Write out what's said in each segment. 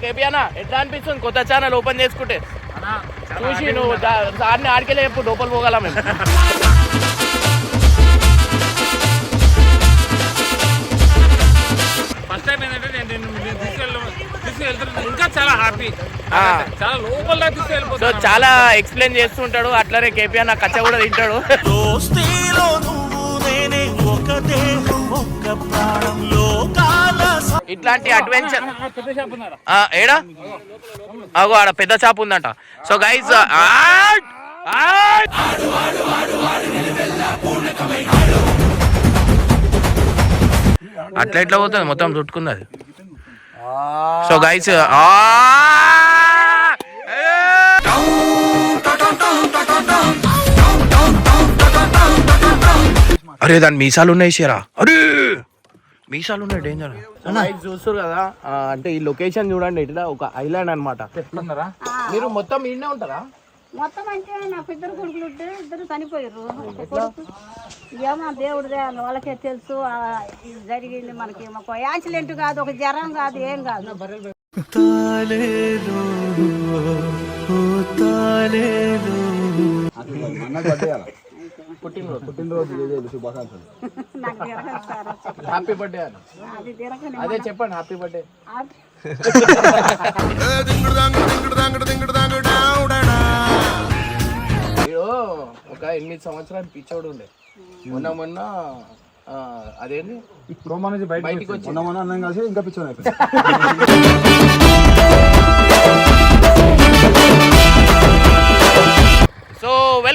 KP అన్న ఎట్లా అనిపిస్తుంది? కొత్త ఛానల్ ఓపెన్ చేసుకుంటే. చూసి నువ్వు దాన్ని ఆడికెళ్ళి ఎప్పుడు లోపల పోగల మేము. ఫస్ట్ టైం ఏంటంటే నేను నిన్ను నిన్ను తీసుకెళ్ళ తీసుకెళ్తున్నాను ఇంకా చాలా హ్యాపీ ఆ. చాలా లోపల చాలా ఎక్స్ప్లెయిన్ చేస్తుంటాడు. అట్లనే కేపీ అన్న కచ్చ కూడా తింటాడు. దోస్తీలో నువ్వు నేనే ఒక దేహం ఒక్క ప్రాణం లోకాల స- ఇట్లాంటి అడ్వెంచర్ ఏడా? అగో ఆడ పెద్ద షాప్ ఉందంట. సో గైస్ అట్లా ఎట్లా పోతుంది? మొత్తం చుట్టుకుంది అది సో గైస్ అరే దాని మీసాలు ఉన్నాయి షేరా. అరే! మీసాలు ఉన్నాయి డేంజర్ చూస్తారు కదా అంటే ఈ లొకేషన్ చూడండి ఇట్లా ఒక ఐలాండ్ అన్నమాట. ఎట్లున్నారా మీరు మొత్తం ఈడనే ఉంటారా? మొత్తం అంటే నాకు ఇద్దరు కొడుకులు ఉంటే ఇద్దరు చనిపోయారు. కొడుకు ఏమో దేవుడు వాళ్ళకే తెలుసు జరిగింది మనకి ఒక యాక్సిడెంట్ కాదు ఒక జ్వరం కాదు ఏం కాదు. తాలేలో, నాకు తిరగదు సార్ హ్యాపీ బర్త్డే అని అది చెప్పండి హ్యాపీ బర్త్డే ఒక ఎనిమిది సంవత్సరాలు పిచ్చోడు ఉండే. మొన్న మొన్న అదేంటి బయటికి వచ్చి మొన్న మొన్న అన్నం కలిసి ఇంకా పిచ్చోని అయిపోయింది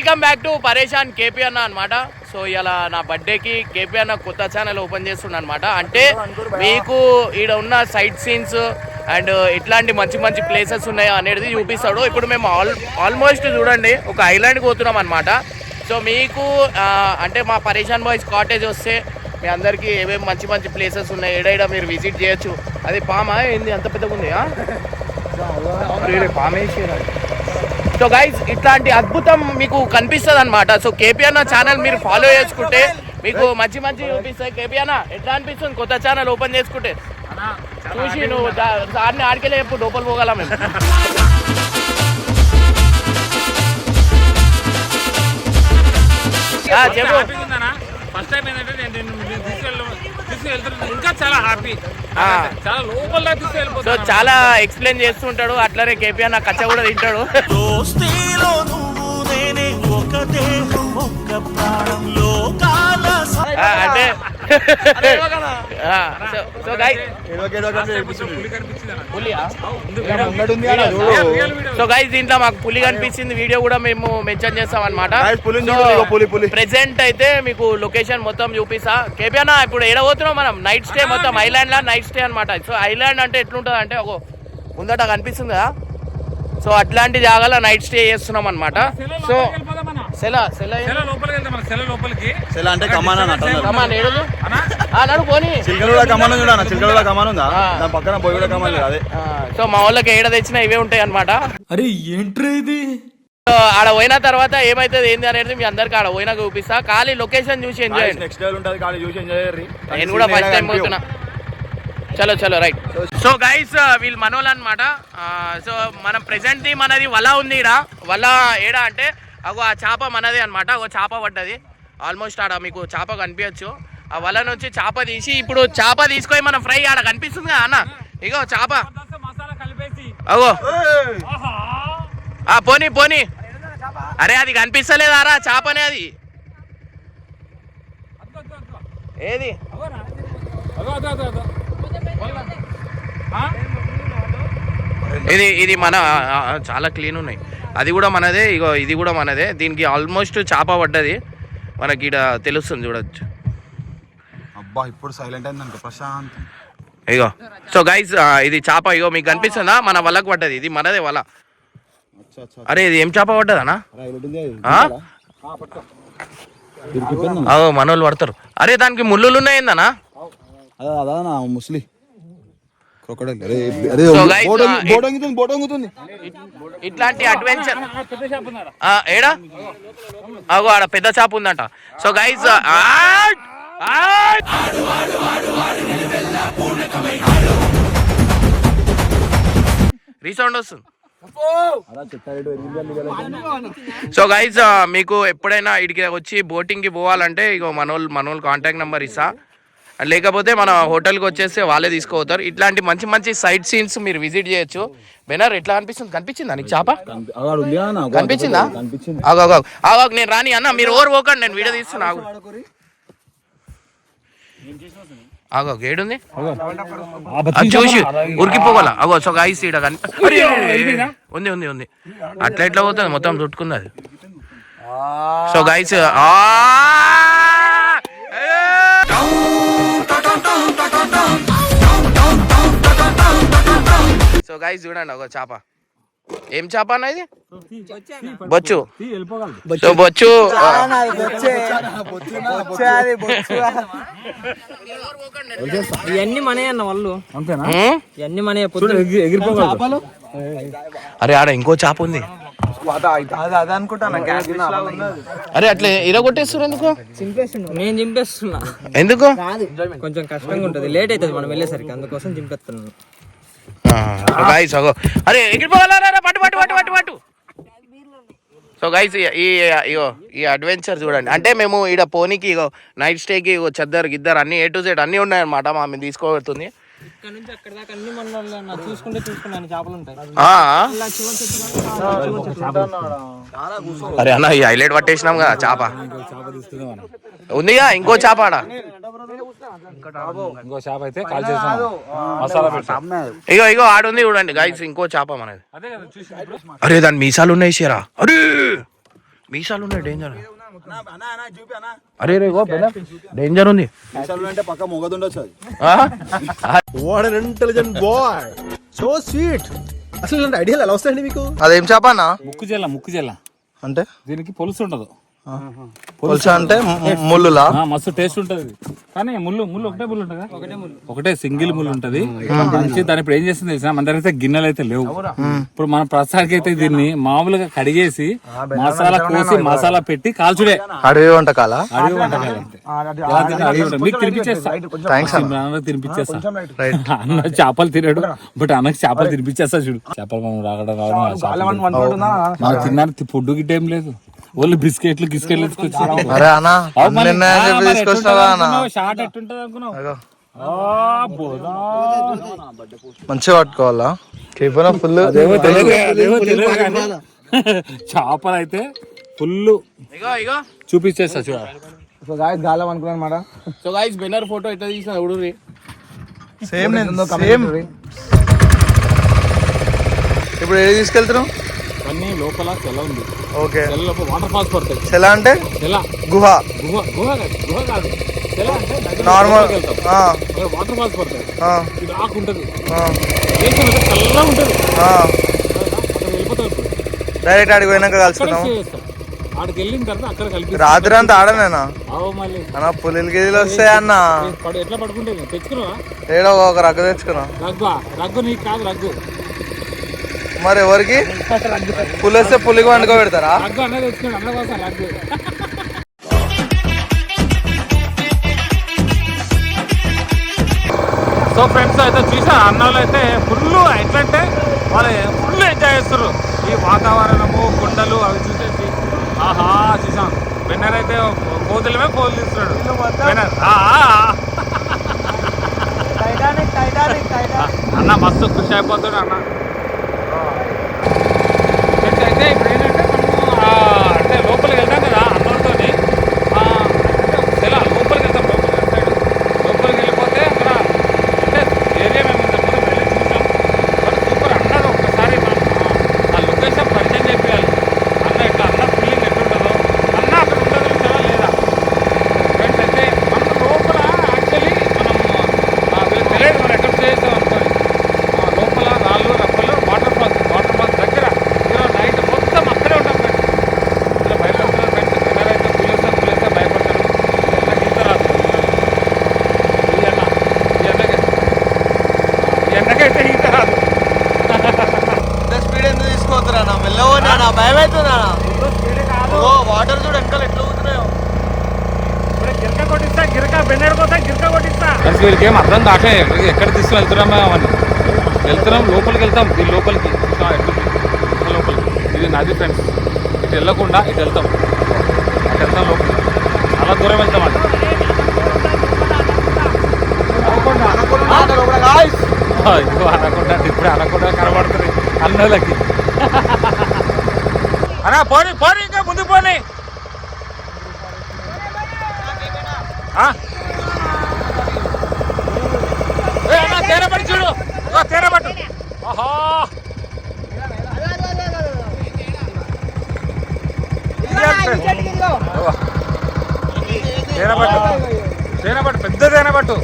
welcome back to Pareshan KP అన్న అనమాట సో ఇలా నా బర్త్డేకి కేపీ అన్న కొత్త ఛానల్ ఓపెన్ చేస్తున్నా అనమాట అంటే మీకు ఈడ ఉన్న సైట్ సీన్స్ అండ్ ఎట్లాంటి మంచి మంచి ప్లేసెస్ ఉన్నాయో అనేది చూపిస్తాడు. ఇప్పుడు మేము ఆల్ ఆల్మోస్ట్ చూడండి ఒక ఐలాండ్కి పోతున్నాం అనమాట సో మీకు అంటే మా పరేషాన్ బాయ్స్ కాటేజ్ వస్తే మీ అందరికీ ఏమేమి మంచి మంచి ప్లేసెస్ ఉన్నాయి ఏడైనా మీరు విజిట్ చేయొచ్చు. అది పామా ఏంది? అంత పెద్దగా ఉంది పామేశ్వరా? సో గైస్ ఇట్లాంటి అద్భుతం మీకు కనిపిస్తుంది అనమాట సో కేపీ అన్న ఛానల్ మీరు ఫాలో చేసుకుంటే మీకు మంచి మంచి చూపిస్తాయి. కేపీ అన్న ఎట్లా అనిపిస్తుంది? కొత్త ఛానల్ ఓపెన్ చేసుకుంటే. చూసి నువ్వు దాన్ని ఆడికెళ్ళి లోపల పోగల మేము. చెప్పు. ఫస్ట్ టైం ఏంటంటే నేను ఇంకా చాలా హ్యాపీ ఆ. చాలా లోపల సో చాలా ఎక్స్ప్లెయిన్ చేస్తుంటాడు. అట్లనే కేపీ అన్న కచ్చ కూడా తింటాడు. దోస్తీలో నువ్వు నేనే ఒక దేహం ఒక్క ప్రాణం లోకాల స- ఆ, అంటే ఆ, సో- గైస్ దీంట్లో మాకు పులి కనిపించింది వీడియో కూడా మేము మెన్షన్ చేస్తాం అనమాట. ప్రెసెంట్ అయితే మీకు లొకేషన్ మొత్తం చూపిస్తా. కేపీ అన్న ఇప్పుడు ఎడ పోతున్నాం మనం? నైట్ స్టే మొత్తం ఐలాండ్ లా నైట్ స్టే అనమాట సో ఐలాండ్ అంటే ఎట్లుంటది అంటే ఒక ముందట కనిపిస్తుంది కదా? సో అట్లాంటి జాగాలో నైట్ స్టే చేస్తున్నాం అనమాట సో సెల సెల సెల లోపలికి సెల లోపలికి. సెల అంటే కమాన్ అని అంటున్నారు కమా నేడు అన్నా? నడు పోనీ. కమాన్ ఉంది అన్న కమాన్ ఉందా. దాని పక్కన పోయి కూడా కమాన్ లేదు అదే. సో మా వాళ్ళకి ఏడ తెచ్చినా ఇవే ఉంటాయి అనమాట అరే ఏంట్రా ఇది? ఆడ పోయిన తర్వాత ఏమైతుంది ఏంది అనేది మీ అందరికి ఆడ పోయినాక చూపిస్తా. ఖాళీ లొకేషన్ చూసి ఎంజాయ్ చేయండి. నెక్స్ట్ లెవెల్ ఉంటుంది కానీ చూసి ఎంజాయ్ నేను కూడా ఫస్ట్ టైం పోతున్నా. చలో చలో రైట్ సో గైస్ వీళ్ళు మనోళ్ళు అనమాట సో మనం ప్రెసెంట్ మనది వల ఉంది ఈడ. వల ఏడా అంటే అగో ఆ చేప మనదే అనమాట ఒక చేప పడ్డది. ఆల్మోస్ట్ ఆడ మీకు చేప కనిపించచ్చు. ఆ వల నుంచి చేప తీసి ఇప్పుడు చేప తీసుకొని మనం ఫ్రై ఆడ కనిపిస్తుంది కదా అన్న? ఇగో చేప. దస్త మసాలా కలిపేసి అగో. ఆ పోనీ పోనీ. అరే అది కనిపిస్తలేదారా? చేపనే అది. ఏది? ఇది ఇది మన చాలా క్లీన్ ఉన్నాయి. అది కూడా మనదే ఇగో ఇది కూడా మనదే. దీనికి ఆల్మోస్ట్ చేప పడ్డది. మనకి ఇక్కడ తెలుస్తుంది చూడొచ్చు. అబ్బా ఇప్పుడు సైలెంట్ అయింది ప్రశాంత్. ఇగో. సో గైస్ ఇది చేప ఇగో మీకు కనిపిస్తుందా? మన వలకు పడ్డది. ఇది మనదే వల. అరే ఇది ఏం చేప పడ్డదనా మనోళ్ళు పడతారు. అరే దానికి ముళ్ళులు ఉన్నాయిందనా ముస్లి. క్రొకడైల్. అరే అరే uh, ఇట్లాంటి అడ్వెంచర్ ఏడా? అగో ఆడ పెద్ద చేప ఉందంట. సో గైస్ రీసౌండ్ వస్తుంది. సో గైజ్ మీకు ఎప్పుడైనా ఇడికి వచ్చి బోటింగ్కి పోవాలంటే ఇగో మనోళ్ళు మనోళ్ళు కాంటాక్ట్ నెంబర్ ఇస్తా. లేకపోతే మన హోటల్కి వచ్చేస్తే వాళ్ళే తీసుకుపోతారు. ఇట్లాంటి మంచి మంచి సైట్ సీన్స్ మీరు విజిట్ చేయొచ్చు. బెనర్ ఎట్లా అనిపిస్తుంది? కనిపించిందా నీకు చేప? కనిపించిందా? ఆగు, నేను రాని అన్న మీరు ఓవర్ పోకండి నేను వీడియో తీస్తున్నా ఆగు. ఆగు ఏడుంది? చూసి ఉరికిపోగల అగో సో అరే, ఉంది ఉంది ఉంది. అట్లా ఎట్లా పోతుంది? మొత్తం చుట్టుకుంది అది. సో గైస్ సో గైస్ చూడండి ఒక చేప. ఏం చేప అన్న ఇది? బొచ్చు. సో బొచ్చు. ఇవన్నీ మనే అన్న వాళ్ళు? ఇవన్నీ మనే ఎగిరిపోగలదు అరే ఆడ ఇంకో చేప ఉంది. అరే అట్లా ఇరగొట్టేస్తారు ఎందుకు? నేను చింపేస్తున్నా. ఎందుకు? కొంచెం కష్టంగా ఉంటది లేట్ అవుతుంది మనం వెళ్ళేసరికి. అందుకోసం చింపేస్తున్నాను గైస్ అగో అరే ఎగిరిపోగలరా పట్టు పట్టు పట్టు పట్టు పట్టు. సో గైస్ ఈ ఇగో ఈ అడ్వెంచర్ చూడండి. అంటే మేము ఈడ పోనీకి ఇగో నైట్ స్టేకి ఇగో చెద్దరు గిద్దరు అన్ని ఏ టు జెడ్ అన్నీ ఉన్నాయన్నమాట మా మేము తీసుకోబడుతుంది. ఇక్కడ నుంచి అక్కడ దాకా అన్ని మన చూసుకుంటే చూసుకున్నాను చేపలు ఉంటాయి. ఆ? అరే అన్న ఈ హైలైట్ పట్టేసినాం కదా చేప. ఉందిగా ఇంకో చేప ఆడ. ఇంకో షాప్ అయితే కాల్ చేస్తాం మసాలా పెట్టాం. ఇగో ఇగో ఆడుంది చూడండి. గైస్ ఇంకో చేప మనది. అదే కదా చూసి అరే దాని మీసాలు ఉన్నాయి షేరా? అరే! మీసాలు ఉన్నాయి డేంజర్ అరే రే డేంజర్ ఉంది. అంటే పక్క మొగదుండొచ్చు అది. ఆ? What an intelligent boy so sweet అసలు ఐడియాలు ఎలా వస్తాయండి మీకు? అదేం చేప అన్న? ముక్కు జల్ల ముక్కు జల్ల. అంటే? దీనికి పులుసు ఉండదు. పులుస అంటే ము- ముళ్ళులా? ఆ, మస్తు టేస్ట్ ఉంటది. కానీ ముళ్ళు ముళ్ళు ఒకటే ముళ్ళు ఉంటుందా? ఒకటే సింగిల్ ముళ్ళు ఉంటది. దాని ఇప్పుడు ఏం చేస్తుంది తెలిసిన మన దగ్గర అయితే గిన్నెలు అయితే లేవు. ఇప్పుడు మన ప్రస్తుతానికి అయితే దీన్ని మామూలుగా కడిగేసి మసాలా కోసి మసాలా పెట్టి కాల్చుడే. అడవి వంటకాలా? అడవి వంటకాలు. మీకు తినిపించేస్తా. తినిపించేస్తా అన్న. చేపలు తినడు. బట్ అన్నకి చేపలు తినిపించేస్తా చూడు. చేపలు మనం రాకడం రావడం తిన్నాను ఫుడ్ గిట్ట లేదు. ఓన్లీ బిస్కెట్లు గిస్కెట్లు. మంచిగా పట్టుకోవాలా? కేపన ఫుల్. చేపలు అయితే ఫుల్ చూపించేస్తా చూడ. సో గాయస్ గాలం అనుకున్నాను మాట. సో గైస్ బెనర్ ఫోటో ఎట్లా తీసిన ఉడురి సేమ్ సేమ్ ఇప్పుడు ఏది తీసుకెళ్తున్నాం అన్ని లోపల తెల్ల ఉంది. ఓకే. తెల్ల లోపల వాటర్ ఫాల్స్ పడతాయి. ఎలా అంటే? తెల్ల. గుహ. గుహ గుహ కాదు గుహ కాదు. తెల్ల అంటే నార్మల్ వాటర్ ఫాల్స్ పడతాయి. రాకు ఉంటది. చల్లగా ఉంటది. డైరెక్ట్ ఆడికి పోయినాక చేస్తాం. ఆడికి వెళ్ళిన తర్వాత అక్కడ కలిపి రాత్రి అంతా ఆడనేనా మళ్ళీ. అన్న పులిలు గిలిలు వస్తాయి అన్న? ఎట్లా పడుకుంటే తెచ్చుకున్నావా? ఏడో ఒక రగ్గ తెచ్చుకున్నా. రగ్గు రగ్గు నీకు కాదు రగ్గు. మరి ఎవరికి? పులి వస్తే పులికి వండుకో పెడతారా? సో ఫ్రెండ్స్ అయితే చూసా అన్నోళ్ళు అయితే ఫుల్ ఎట్లంటే వాళ్ళు ఫుల్ ఎంజాయ్ చేస్తారు ఈ వాతావరణము కొండలు అవి చూసేసి ఆహా చూసాం. విన్నర్ అయితే కోతులమే కోతులు తీస్తున్నాడు. విన్నర్ అన్న మస్తు ఖుషి అయిపోతాడు అన్న ఫ్రెండ్స్ అయితే ఇప్పుడు ఏంటంటే మనము ఆ, అంటే లోపలికి వెళ్తాం కదా అన్నోళ్ళతోని ఆ, అంటే ఎలా లోపలికి వెళ్తాం లోపలికి సైడ్ లోపలికి వెళ్ళిపోతే అక్కడ అంటే ఏరియా మేము ఇంతకుముందు వెళ్ళి చూసాం బట్ సూపర్ అన్నది ఒక్కసారి మనం ఆ, ఆ లొకేషన్ పరిచయం చేయాలి అన్న ఇట్లా అన్న ఫీలింగ్ ఎట్లుంటుందో అన్న అక్కడ ఉండదు చూసావా లేదా ఫ్రెండ్స్ అయితే మన లోపల యాక్చువల్లీ మనం ఆ, వీళ్ళకి తెలియదు మనం ఎక్కడ చేసాం అనుకోని ఆ, లోపల రాళ్ళు రప్పలు వాటర్ ఫాల్స్ వాటర్ ఫాల్స్ దగ్గర ఈరోజు నైట్ మొత్తం అక్కడే ఉంటాం ఫ్రెండ్స్ ఇలా భయపడుతున్నారు ఫ్రెండ్స్ ఎవరైతే పులిస్తే పులిస్తే భయపడతారు నాకు ఈత రాదు ఈ అన్న ఈ అన్నకి ఈ అన్నకైతే ఈత రాదు స్పీడ్ ఎందుకు తీసుకోవద్దురా నా మెల్లవో నా భయం అవుతుందా ఓ వాటర్ చూడు వెనకాల ఎట్లా అవుతున్నాయో గిరక కొట్టిస్తా గిరక బెన్నెర కోసం గిరక కొట్టిస్తా. వీళ్ళకి ఏం అర్థం కాకే ఎక్కడ తీసుకుని వెళ్తున్నామా అని. వెళ్తున్నాం లోపలికి వెళ్తాం. ఈ లోపలికి. నది ఫ్రెండ్స్ ఇటు వెళ్ళకుండా ఇటు వెళ్తాం. అటు వెళ్తాం లోపల చాలా దూరం వెళ్తాం అండి. ఇదిగో అనకుండా ఇప్పుడే అనకుండా కనబడుతుంది అన్నోళ్ళకి అన్నా పోనీ పోనీ ఇంకా ముందు పోనీ ఆ? ఏ అన్నా తేరబడి చూడు. తేరబట్టు ఆహా. తేనబట్టు తేనబట్టు పెద్ద తేనబట్టు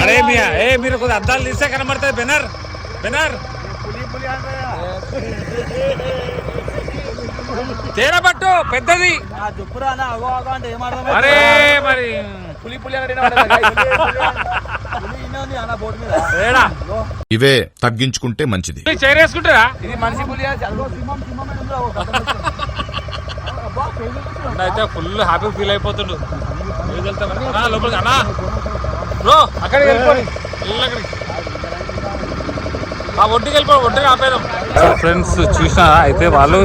అరే మీ ఏ మీరు కొద్దిగా అద్దాలు తీస్తే కనబడుతుంది బెనర్ బెనర్. తేనబట్టు పెద్దది. అరే మరి. ఏడా? ఇవే తగ్గించుకుంటే మంచిది. చేరేసుకుంటారా ఇది మనిషి పులి అయితే ఫుల్ హ్యాపీ ఫీల్ అయిపోతుండు. ఏది వెళ్తాం అన్నా? లోపలికి అన్నా. బ్రో అక్కడికి వెళ్ళిపోయి అక్కడికి ఆ ఒడ్డుకి వెళ్ళిపో ఒడ్డుకి ఆపేదాం ఫ్రెండ్స్ చూసినా అయితే వాళ్ళు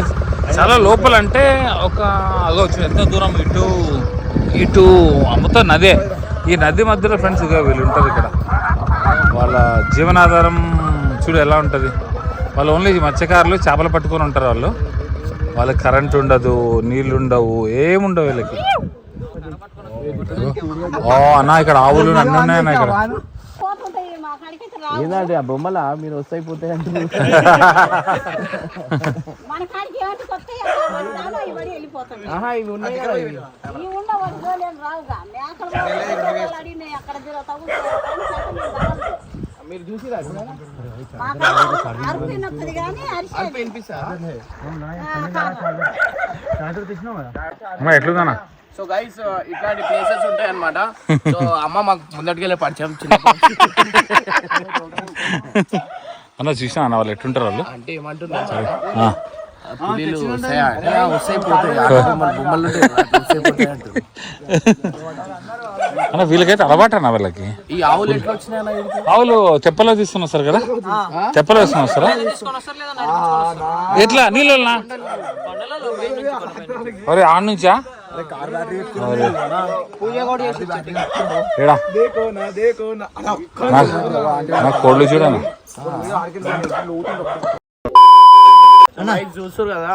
చాలా లోపల అంటే ఒక అదో వచ్చింది ఎంత దూరం ఇటు ఇటు మొత్తం నదే. ఈ నది మధ్యలో ఫ్రెండ్స్ ఇక వీళ్ళు ఉంటుంది ఇక్కడ. వాళ్ళ జీవనాధారం చూడు ఎలా ఉంటుంది. వాళ్ళు ఓన్లీ మత్స్యకారులు చేపలు పట్టుకొని ఉంటారు వాళ్ళు. వాళ్ళకి కరెంట్ ఉండదు నీళ్ళు ఉండవు ఏముండవు వీళ్ళకి. ఓ అన్న ఇక్కడ ఆవులు అన్నీ ఉన్నాయన్న ఇక్కడ. ఏంటంటే ఆ బొమ్మల? మీరు వస్తాయి పోతాయి అంటే మన కాడికి ఏమంటే కొత్తవి రాను ఇవన్నీ వెళ్ళిపోతుంది ఆహా ఇవి ఉన్నాయి కదా మీరు చూసి ఎట్లుందన్నా? సో గైస్ ఇట్లాంటి ప్లేసెస్ ఉంటాయి అనమాట సో అమ్మ మాకు ముందటికెళ్ళే పరిచయం చిన్న అన్న చూసినా అన్న వాళ్ళు ఎట్లుంటారు వాళ్ళు? అంటే ఏమంటున్నారు? ఆ. పులీలు వస్తాయా? అంటే, "ఆ, వస్తాయి పోతాయి. బొమ్మలు. అన్న వీళ్ళకైతే అలవాటు అన్న వీళ్ళకి? ఈ ఆవులు ఎట్లా వచ్చినాయి? ఆవులు తెప్పలో తీసుకుని వస్తారు కదా? తెప్పలో వేసుకుని వస్తారా? ఎట్లా? నీళ్ళనా ఒరే ఆడ నుంచా? నాకు కోళ్ళు చూడను? Guys చూస్తారు కదా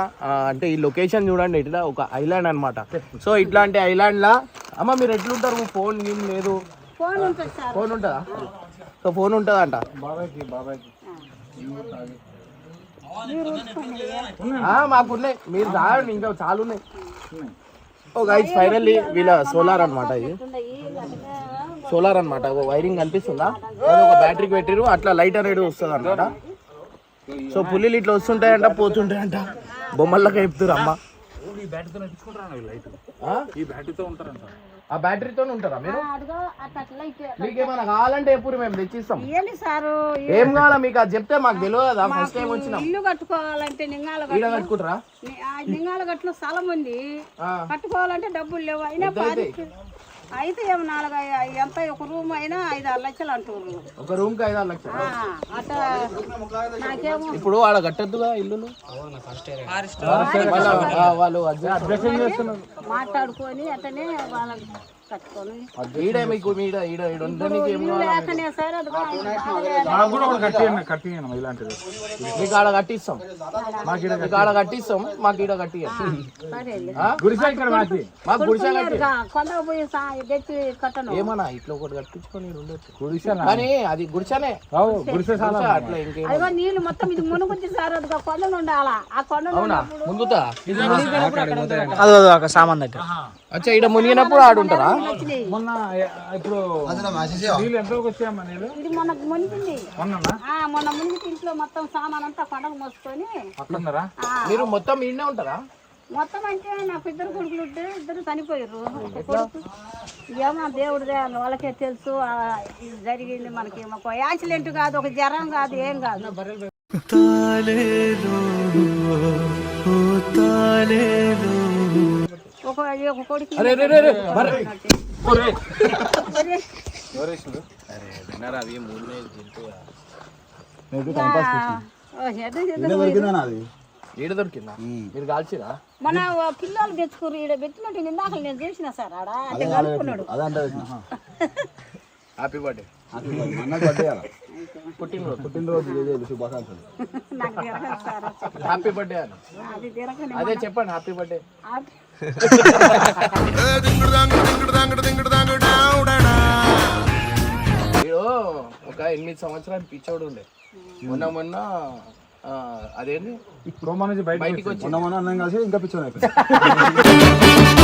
అంటే ఈ లొకేషన్ చూడండి ఇట్లా ఒక ఐలాండ్ అన్నమాట. సో ఇట్లాంటి ఐలాండ్ లా అమ్మ మీరు ఎట్లుంటారు? ఫోన్ గేమ్ లేదు. ఫోన్ ఉంటుంది సార్. ఫోన్ ఉంటుందా? సో ఫోన్ ఉంటుందంట. ఆ, మాకున్నాయి. మీరు రాయండి ఇంకా చాలా ఉన్నాయి. ఓ గైస్ ఫైనల్లీ వీళ్ళ సోలార్ అన్నమాట ఇది. సోలార్ అన్నమాట. ఒక వైరింగ్ కనిపిస్తుందా? అది ఒక బ్యాటరీకి పెట్టిరు అట్లా లైట్ అనేది వస్తుంది అనమాట సో పుల్లిలు ఇట్లా వస్తుంటాయంట పోతుంటాయంట. బొమ్మల్లోకి చెప్తురు అమ్మ. ఆ? ఆ బ్యాటరీతో ఉంటారా మీరు? అదిగో అట్లా అట్లా ఇట్లా మీకు ఏమైనా కావాలంటే ఎప్పుడు మేము తెచ్చిస్తాం. ఏం కావాలా మీకు? అది చెప్తే మాకు తెలియదు? కదా ఫస్ట్ టైం వచ్చినాం. ఇల్లు కట్టుకోవాలంటే నింగాల కట్టుకుంటారా? నింగాల గట్లు స్థలం ఉంది. కట్టుకోవాలంటే డబ్బులు లేవు. అయినా అయితే ఏమో నాలుగు ఎంత? ఒక రూమ్ అయినా ఐదు ఆరు లక్షలు అంటారు ఒక రూమ్కి ఐదు ఆరు లక్షలు అట్లా నాకేమో ఇప్పుడు ఆడ కట్టద్దుగా ఆ, వాళ్ళు మాట్లాడుకొని అట్లనే వాళ్ళకి కట్టుకొని. ఈడ మీకు ఈడ ఇలాంటిది. మీకు ఆడ కట్టిస్తాం. మీకు ఆడ కట్టిస్తాం మాకు ఇక్కడ మాకి గుడిసె కట్టి ఏమన్నా ఇట్లా ఒకటి కట్టించుకొని ఉండొచ్చు. కానీ అది గుడిసెనే. గుడిసె గుడిసె అట్లా ఇంకేం అదిగో నీళ్ళు మొత్తం ఇది మునుగుద్ది సార్ కొండలు ఉండాలా? ఆ కొండలు అవునా? ముందుతా? అది అది ఒక సామాన్ దగ్గర అచ్చా ఈడ మునిగినప్పుడు ఆడుంటారా. మొన్న ఇప్పుడు నీళ్ళు ఎంతవరకు వచ్చాయమ్మా నీళ్ళు? ఇది మొన్న మునిగింది. మొన్న ఆ మొన్న మునిగి ఇంట్లో మొత్తం సామాన్ అంతా కొండకు మోసుకొని అట్లున్నారా మీరు మొత్తం ఈడనే ఉంటారా? మొత్తం అంటే నాకు ఇద్దరు కొడుకులు ఉంటే ఇద్దరు చనిపోయారు. ఒక కొడుకు. ఏమో దేవుడి వాళ్ళకే తెలుసు. ఆ, ఇది జరిగింది మనకి ఒక యాక్సిడెంట్ కాదు ఒక జ్వరం కాదు ఏం కాదు. తాలేలో ఓ ఒక ఒక కొడుకు ఈడ దొరికిందా? మీరు కాల్చిరా? మన పిల్లలు తెచ్చుకుర్రు ఈడ పెట్టినట్టు ఇందాక నేను చేసిన సార్ ఆడ అంటే కలుపుకున్నాడు. హ్యాపీ బర్త్డే పుట్టినరోజు. నాకు తిరగదు సార్ హ్యాపీ బర్త్డే అని అది చెప్పండి హ్యాపీ బర్త్డే ఒక ఎనిమిది సంవత్సరాలు పిచ్చోడు ఉండే. మొన్న మొన్న అదేంటి కోమా నుంచి బయట బయటికి వచ్చి ఇంకా పిచ్చోని ఏదంటే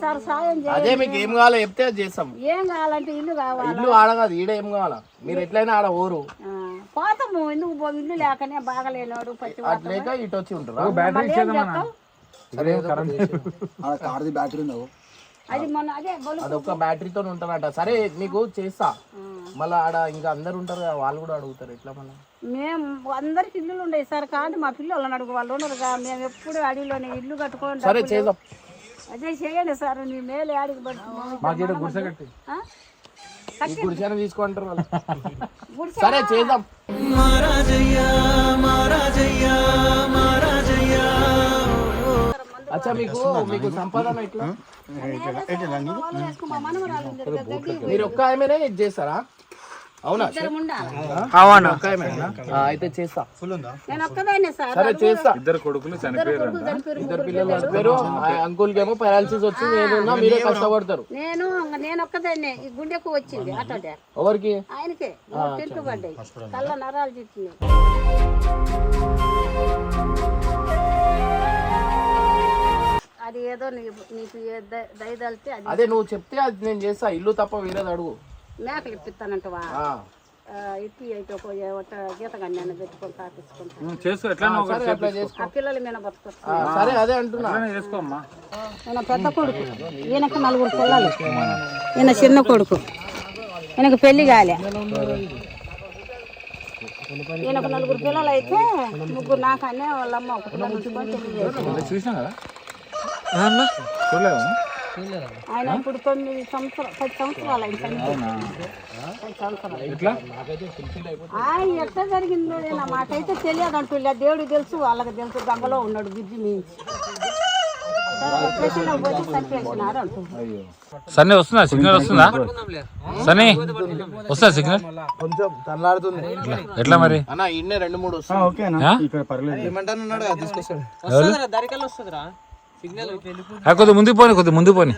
సార్ సాయం అదే మీకు ఏం కావాలో చెప్తే అది చేస్తాం. ఏం కావాలంటే ఇల్లు కావాలి? ఇల్లు ఆడ కాదు ఈడ ఏం కావాలా? మీరు ఎట్లయినా ఆడ ఊరు. పోతాము ఎందుకు పో ఇల్లు లేకనే బాగలేనోడు పచ్చి అటు లేక ఇటు వచ్చి ఉంటారా బ్యాటరీ. కార్ది బ్యాటరీ ఉందా? అది మొన్న అదే బలు అదొక బ్యాటరీతో ఉంటారట సరే మీకు చేస్తా. మళ్ళీ ఆడ ఇంకా అందరు ఉంటారు కదా, వాళ్ళు కూడా అడుగుతారు ఎట్లా మళ్ళీ? మేము అందరికి ఇల్లులు ఉండేవి సార్ కానీ మా పిల్లలను అడుగు వాళ్ళు ఉండరుగా మేము ఎప్పుడు అడవిలోనే ఇల్లు కట్టుకోండి సరే చేద్దాం. అదే చేయండి సార్ నీ మేలు ఆడికి మాకు ఈడ గుడిసె కట్టి ఈ గుడిసెన తీసుకుంటారు వాళ్ళు గుడిసె సరే చేద్దాం అచ్చా మీకు మీకు సంపాదన ఎట్లా మీరు ఒక్క ఆమెనే ఇది చేస్తారా అవునా? అయితే చేస్తా. నేను ఒక్కదాన్నే సార్ సరే చేస్తా. ఇద్దరు కొడుకులు చనిపోయారు ఇద్దరు పిల్లలు చనిపోయారు. అంకుల్ కేమో పారాలసిస్ వచ్చి ఏదైనా మీరే కష్టపడతారు. నేను నేను ఒక్కదాన్నే. ఈ గుండెకు వచ్చింది ఎవరికి? ఆయనకే. మూడు తింటూ పడ్డాయి. కళ్ళ నరాలు చిట్టినాయి అది ఏదో నీకు దయదలితే అదే నువ్వు చెప్తే అది నేను చేస్తా. ఇల్లు తప్ప వేరేది అడుగు. మేకలు ఇప్పిస్తానంటవా? ఆ. ఇప్పి అయితే ఒక ఒక గీత కన్యాన్ని పెట్టుకొని ఆ పిల్లల మీద బతుకొస్తా పెద్ద కొడుకు. ఈయనకు నలుగురు పిల్లలు. ఈయన చిన్న కొడుకు. ఈయనకు పెళ్ళి కాలే. ఈయనకు నలుగురు పిల్లలు అయితే ముగ్గురు నాకనే వాళ్ళమ్మ ఒక పిల్లలు. ఉంచుకొని పెళ్ళి చేసింది. ఆయన ఇప్పుడు తొమ్మిది సంవత్సరాలు పది సంవత్సరాలు ఆయన చనిపోయి. పది సంవత్సరాలు. ఎట్లా? జరిగిందో నా మాకైతే తెలియదు అంటులే దేవుడికి తెలుసు వాళ్ళకి తెలుసు గంగలో ఉన్నాడు మించి. చంపేసినారు అంటున్నారు సన్నీ వస్తుందా? సిగ్నల్ వస్తుందా? సన్నీ వస్తుందా సిగ్నల్? కొంచెం తల్లాడుతుంది. ఎట్లా? మరి? అన్న ఇన్నే రెండు మూడు వస్తుంది ఓకేనా ఆ? ఇక్కడ పర్లేదు. ఏమంటాను తీసుకొస్తాడు. దారికల్లా వస్తుందిరా. కొద్ది ముందుకు పోని కొద్ది ముందుకు పోని.